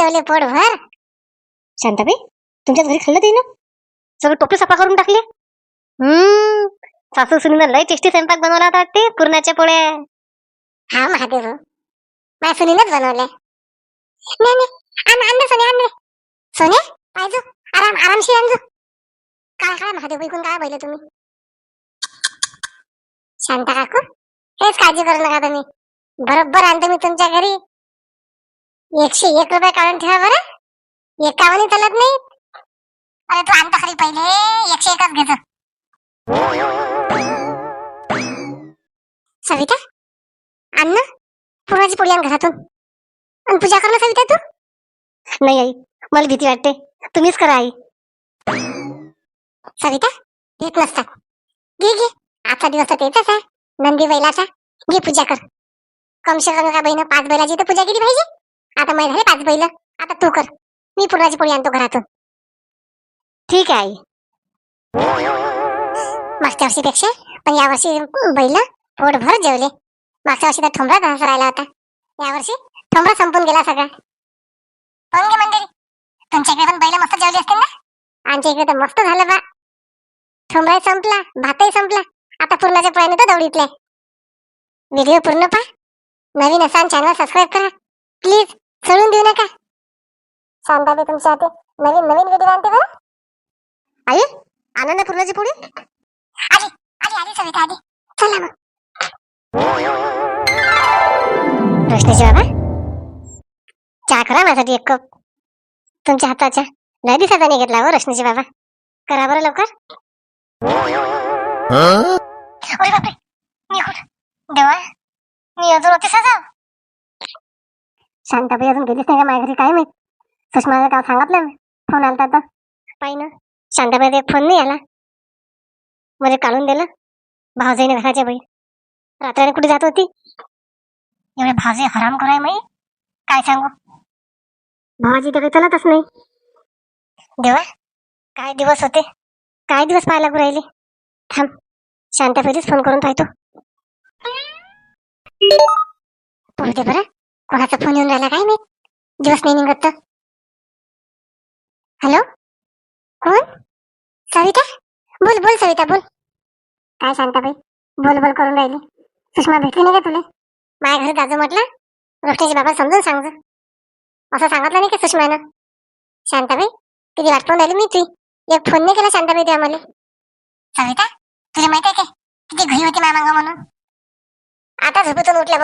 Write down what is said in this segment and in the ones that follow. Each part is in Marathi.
जेवले पोटभर शांताबाई तुमच्याच घरी खाल्लं ते ना? सगळं टोपले सफा करून टाकले? हम्म सासू सुनीनं लय टेस्टी स्वयंपाक बनवला होता ते पुरणाच्या पोळ्या. हा महादेव माझ्या सुनीनच बनवले नाही नाही आण आण सोने आण सोने पाहिजे आराम आरामशीर आण काय काय महादेव ऐकून काय पाहिलं तुम्ही? शांता काकू हेच काळजी करू नका तुम्ही. बरोबर आणतो मी तुमच्या घरी. एकशे एक रुपये काढून ठेवा बरं. एकावन्न चालत नाही. अरे तू आणतो खरी पहिले. एकशे एकच घेतो सविता आण ना पुरणाची पोळी आण घरातून. आणि पूजा कर ना सविता तू. नाही आई मला भीती वाटते. तुम्हीच करा आई. सविता येत नसतात घे घे. आजचा दिवस तर तेच आहे. नंदी बैलाचा. घे पूजा कर. कमशे कम का बहिण पाच बैलाची तर पूजा केली पाहिजे. आता मै झाले पाच बैल आता तू कर. मी पुरणाची पोळी आणतो घरातून. ठीक आहे मागच्या वर्षीपेक्षा पण यावर्षी बैल पोटभर जेवले. मागच्या वर्षी तर ठोंबरा घास राहिला होता. यावर्षी ठोंबरा संपून गेला सगळा. पण गे मंडळी. पण बैल मस्त जेवली असतील ना? आमच्या इकडे तर मस्त झालं बा. ठोंबराही संपला भातही संपला. आता पूर्णाच्या पोळ्याने तो दौडीतलाय व्हिडिओ पूर्ण पहा. नवीन असा चॅनल सबस्क्राईब करा. प्लीज सोडून देऊ नका. शांताबाई तुमच्या हाती. नवीन नवीन व्हिडिओ आणते बरं. आई आणा ना पुरणाची पोळी. आली आली आली सविता आली चला मग. रोशनीची बाबा. चहा करा माझ्यासाठी एक कप. तुमच्या हाताच्या. लय दिवसाचा नाही घेतला हो रोशनीची बाबा. करा बरं लवकर. अरे बापरे. मी कुठं? देवा. मी अजून होते सजाव. शांताबाई अजून गेलीच नाही का माझ्या घरी काय माहीत? सुषमाचं काय सांगितलं मी फोन आलता तर. पाहि ना शांताबाईचा एक फोन नाही आला. मध्ये काढून दिलं. भावजाईने घराच्या बाई रात्रीने कुठे जात होती? एवढे भावजी हराम कराय माई काय सांगू? भावाची तर काही चलतच नाही. देवा काय दिवस होते? काय दिवस पाहायला लागू राहिले? थांब शांताबाईच फोन करून पाहतो. बोलते बरं? कोणाचा फोन येऊन राहिला काय नाही दिवस नाही निघत तर. हॅलो? कोण? सविता? बोल बोल सविता बोल. काय सांगता बाई बोल बोल करून राहिली. सुषमा भेटली नाही का तुला? माझ्या घरी दाजू म्हटलं. गोष्टीची बाबा समजून सांग असं सांगितलं नाही का सुषमानं? शांताबाई किती वाट पाहून राहिली मी ती एक फोन नाही केला शांताबाई ते आम्हाला सविता तुला माहिती आहे का? किती घरी होती मामांग म्हणून? आता झोपेतून उठल्या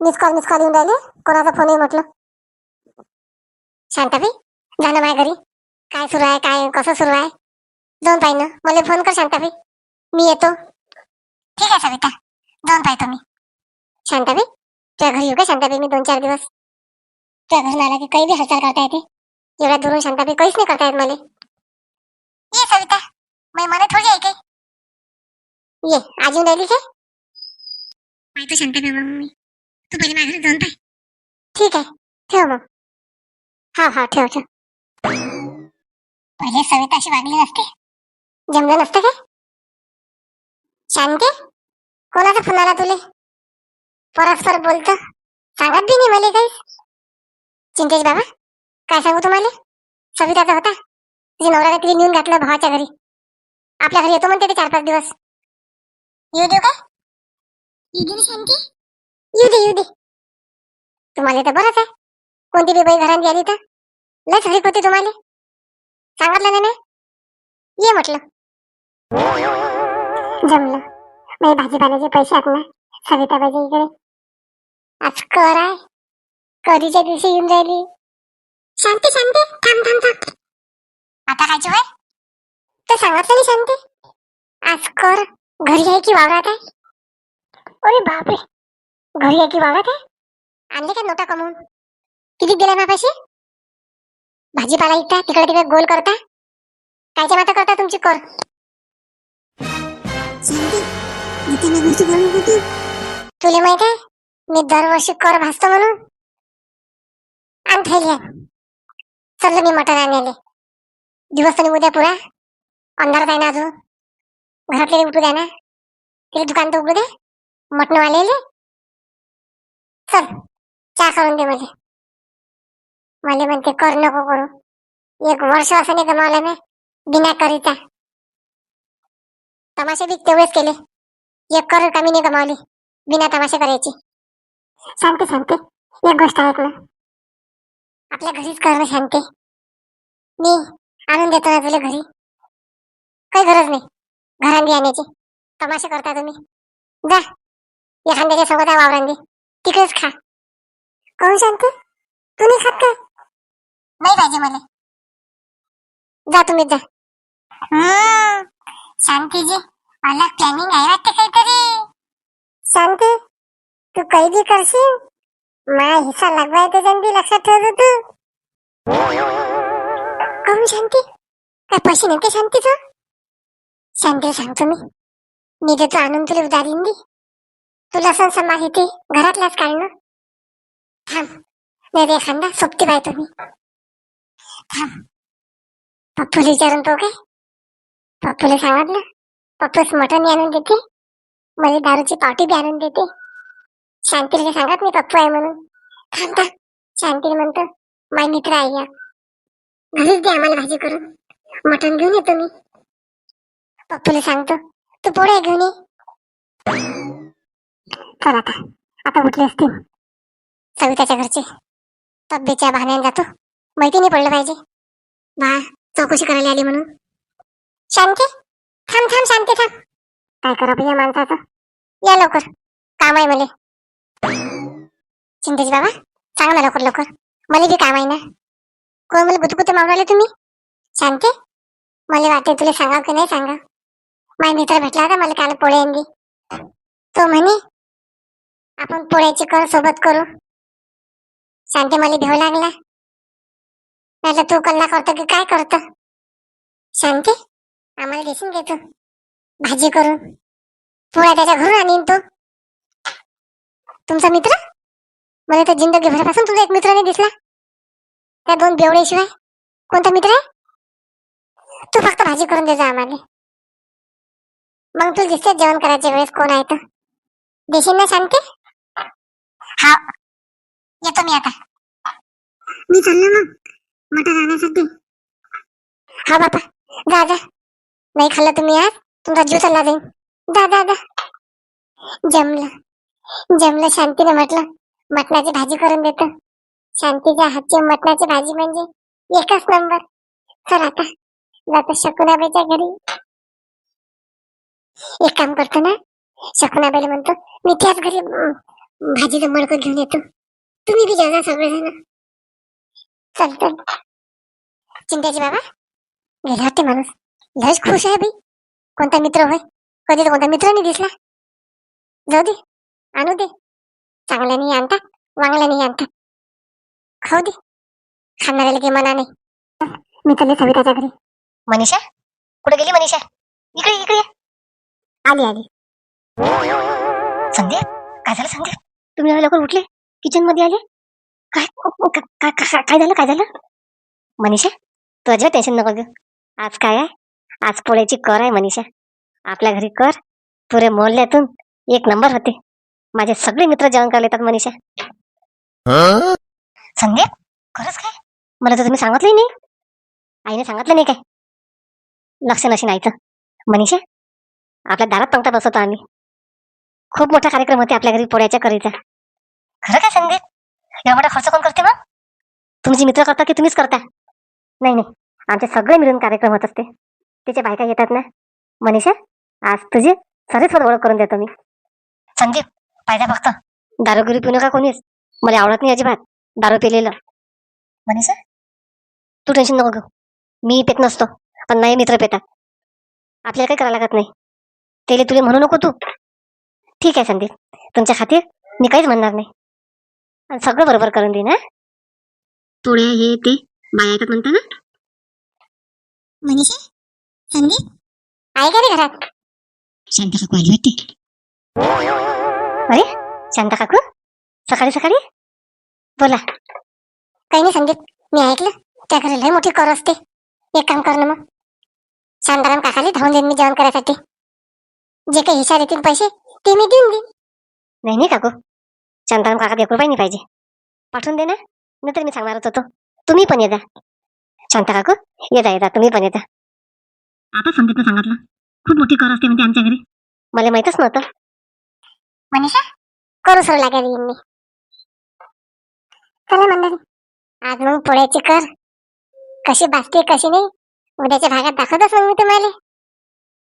बरोबर मिस कॉल मिस कॉल येऊन राहिले. कोणाचा फोन आहे म्हटलं? शांताबाई जाणं माझ्या घरी. काय सुरू आहे काय कसं सुरू आहे? जाऊन पाहि ना मला फोन कर शांताबाई. मी येतो. ठीक आहे सविता. जाऊन पाहतो मी. शांताबाई तुझ्या घरी येऊ का शांताबाई? मी दोन चार दिवस. तुझ्या घरून आला की काही बी हालचाल करता येते. एवढ्या दुरून शांताबाई काहीच नाही करता येत मला. ये सविता. मी मला थोडी ऐके ये आज येऊन राहिली काय? पाहतो शांताबाई मग मी. तू पहिले माझ्या जाऊन पाय. ठीक आहे. ठेव मग. हा हा ठेव ठेव. पहिले सविता अशी वागली नसते जमलं नसतं काय? शांती? कोणाचा फोन आला तुले? परस्पर बोलत. सांगत बी नाही मला काही. चिंतेश बाबा काय सांगू तुम्हाला? सविताचा होता. तुझ्या नवऱ्याने तिथे नेऊन घातलं भावाच्या घरी. आपल्या घरी येतो म्हणते ते चार पाच दिवस. येऊ देऊ का येऊ दे शांती. येऊ दे येऊ दे. तुम्हाला तर बरंच आहे. कोणती बी बाई घरात आली तर? लस हरीक होती तुम्हाला. सांगितलं ना ये म्हटलं. जमलं. माझे भाजीपाल्याचे पैसे आहेत ना. सविताबाईच्या इकडे. आज कर आहे. कधीच्या दिवशी येऊन राहिली? शांती शांती. थांब थांब थांब. आता काय वय तर सांगितलं नाही शांती? आज कर. घरी आहे की वावरात आहे? अरे बापरे. घरी आहे की वावरात आहे? आणले का नोटा कमवून? किती दिल्या बापाशी भाजीपाला इकता तिकडे तिकडे गोल करता? कायच्या माता करता तुमची कर? तुला माहीत आहे? मी दरवर्षी कर भासतो म्हणून. आण थैली चल मी मटण आणले दिवस आणि उद्या पुरा. अंधारात आहे ना अजून? घरातले उठू द्या ना. तिला दुकान तर उघडू दे. मटण आलेले. चल चहा करून दे मला. मला म्हणते कर नको करू. एक वर्ष असं नाही गमावलं मी बिना करीता. तमाशे बी तेवढेच केले. एक कर कमी नाही गमावली बिना तमाशे करायची. सांगते सांगते एक गोष्ट ऐक ना. आपल्या घरीच कर ना सांगते मी आणून देतो ना तुला घरी. काही गरज नाही घरांदी आणण्याची तमाशे करता तुम्ही. जा एखाद्याच्या सोबत आहे वावरांदी तिकडेच खा. कोण शांत तू नाही खात का? नाही पाहिजे मला. जा तुम्ही जा. शांतीजी मला प्लॅनिंग आहे वाटते काहीतरी. शांती तू कैदी करशील? माझा हिस्सा लागवाय ते त्यांनी लक्षात ठेवतो तू. कोण शांती काय पैसे नेमके शांतीचं? शांती सांगतो मी मी देतो आणून तुला उदारीन दे तुला सण समाज येते घरातलाच काय ना? थांब. नाही रे एखादा सोबती बाय तुम्ही. थांब. पप्पूला विचारून तो काय? पप्पूला ना? पप्पूस मटण आणून देते. मला दारूची पावटी बी आणून देते. शांतीला सांगत नाही पप्पू आहे म्हणून. थांब थांब. शांतीला म्हणतो माय मित्र आहे या. घरीच दे आम्हाला भाजी करून. मटण घेऊन येतो मी पप्पूला सांगतो तू पोळ्या घेऊन ये. चल आता. आता उठले असतील सविताच्या घरचे. तब्येतच्या बहाण्याने जातो. माहिती नाही पडलं पाहिजे. बा चौकशी करायला आली म्हणून. शांती थांब थांब शांती थांब. काय करा या माणसाचं? या लवकर. काम आहे मला. चिंतेश बाबा सांगा ना लवकर लवकर. मला बी काम आहे ना. कोण मला गुतगुते मागवले तुम्ही? शांती मला वाटते तुला सांगा की नाही सांगा माझ्या मित्र भेटला होता मला काल पोळे तो म्हणे आपण पोळ्याची कर सोबत करू. शांती मला भेव लागला. नाही तू कल्ला करतो की काय करतो? शांती आम्हाला दिसून घेतो भाजी करून पोळ्या त्याच्या घरून आणीन तो. तुमचा मित्र? मला तर जिंदगी भरापासून तुझा एक मित्र नाही दिसला. त्या दोन बेवड्याशिवाय. कोणता मित्र आहे? तू फक्त भाजी करून दे आम्हाला. मग तू दिसते जेवण करायच्या वेळेस कोण आहे तर देशील ना शांती आता. मी चाललो मग मटण आणण्यासाठी हा बापा. जा जा. नाही खाल्लं तुम्ही आज तुमचा जीव चालला जाईल जा जा जा. जमलं. जमलं शांतीने म्हटलं. मटणाची भाजी करून देतो. शांतीच्या हातची मटणाची भाजी म्हणजे एकच नंबर. चल आता. जातो शकुनाबाईच्या घरी. एक काम करतो ना. शकुनाबाईला म्हणतो मी त्याच घरी अं, भाजीचं मडकं घेऊन येतो. तुम्ही बी जेवजा सगळेजण चल चल. चिंट्याची बाबा गेला वाटते माणूस. लयच खुश आहे बाई. कोणता मित्र होय? कधी तर कोणता मित्र नाही दिसला. जाऊ दे आणू दे. चांगल्या नाही आणतात वांगल्या नाही आणतात खाऊ दे. खाणाऱ्याला काही मना नाही. मी चालले सविताच्या घरी. मनीषा? कुठे गेली मनीषा? इकडे इकडे ये. आली आली. संदीप काय झालं संदीप तुम्ही एवढ्या लवकर उठले? किचनमध्ये आले? काय? काय काय- झालं? काय झालं? मनीषा तू अजिबात टेन्शन नको घेऊ. आज काय आहे? आज पोळ्याची कर आहे मनीषा. आपल्या घरी कर. पुरे मोहल्ल्यातून एक नंबर होते. माझे सगळे मित्र जेवण करायला येतात मनीषा. संदीप खरंच काय? मला तर तुम्ही सांगितलंही नाही. आईने सांगितलं नाही काय? लक्ष नशी नाहीचं मनीषा आपल्या दारात पंक्ता बसवतो आम्ही. खूप मोठा कार्यक्रम होते आपल्या घरी पोळ्याच्या करीचा. खरं काय संदीप एवढा खर्च कोण करते मग? तुमचे मित्र करता की तुम्हीच करता नाही नाही. आमचे सगळे मिळून कार्यक्रम होत असते. त्याच्या बायका येतात ना? मनीषा आज तुझी सरीच ओळख करून देतो मी. संदीप पाहिजे फक्त. दारूगिरी पिऊ नका कोणीच. मला आवडत नाही अजिबात. दारू पिलेलं. मनीषा? तू टेन्शन नको घेऊ. मी पेत नसतो. पण नाही मित्र पेतात आपल्याला काही करावं लागत नाही. तेले तुले म्हणू नको तू. ठीक आहे संदीप. तुमच्या खातीर मी काहीच म्हणणार नाही. आणि सगळं बरोबर करून देईन हा पोळ्या हे ते बाया येतात म्हणता ना. मनीषा संदीप? आहे का रे घरात? शांता काकू आली होती अरे शांता काकू? सकाळी सकाळी? बोला. काही नाही संदीप मी ऐकलं. त्या घरी लय मोठी कर असते. एक काम कर ना मग. शांताराम काकाले धावून देईन मी जेवण करायसाठी. जे काही हिशार येतील पैसे ते मी देऊन देईन. नाही नाही काकू. शांताराम काका एक रुपये नाही पाहिजे. पाठवून दे ना नंतर मी सांगणारच होतो. तुम्ही पण येता शांता काकू येता येता तुम्ही पण येता आता संदीपनं सांगितलं. खूप मोठी कर असते म्हणते आमच्या घरी मला माहितच नव्हतं. मनीषा करू सुरू लागेल येईन मी चला मंडळी आज मग पोळ्याची कर. कशी भाजते कशी नाही उद्याच्या भागात दाखवतच मग मी तुम्हाला.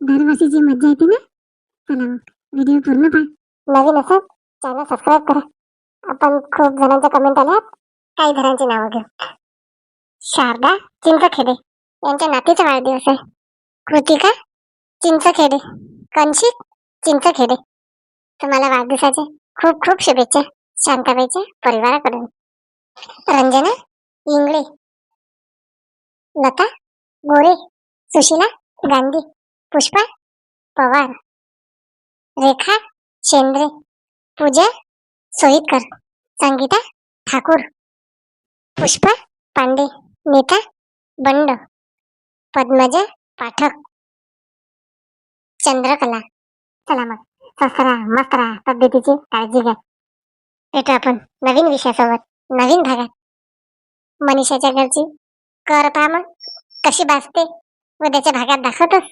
दरवर्षीची मज्जा येते ना चला मग. व्हिडिओ पूर्ण पहा. नवीन असत चॅनल सबस्क्राईब करा. आपण खूप जणांच्या कमेंट आल्यात काही घरांची नावं घेऊ. शारदा चिंचखेडे यांच्या नातीचा वाढदिवस आहे. कृतिका चिंचखेडे कंशिक चिंचखेडे. तुम्हाला वाढदिवसाचे खूप खूप शुभेच्छा. शांताबाईच्या परिवाराकडून. रंजना इंगळे लता गोरे सुशीला गांधी पुष्पा पवार रेखा शेंद्रे पूजा सोईतकर संगीता ठाकूर पुष्पा पांडे नीता बंड पद्मजा पाठक चंद्रकला चला मग ससरा मसरा तब्येतीची काळजी घ्या. भेटू आपण नवीन विषयासोबत नवीन भागात. मनीषाच्या घरची कर पहा मग कशी भासते उद्याच्या भागात दाखवतोस?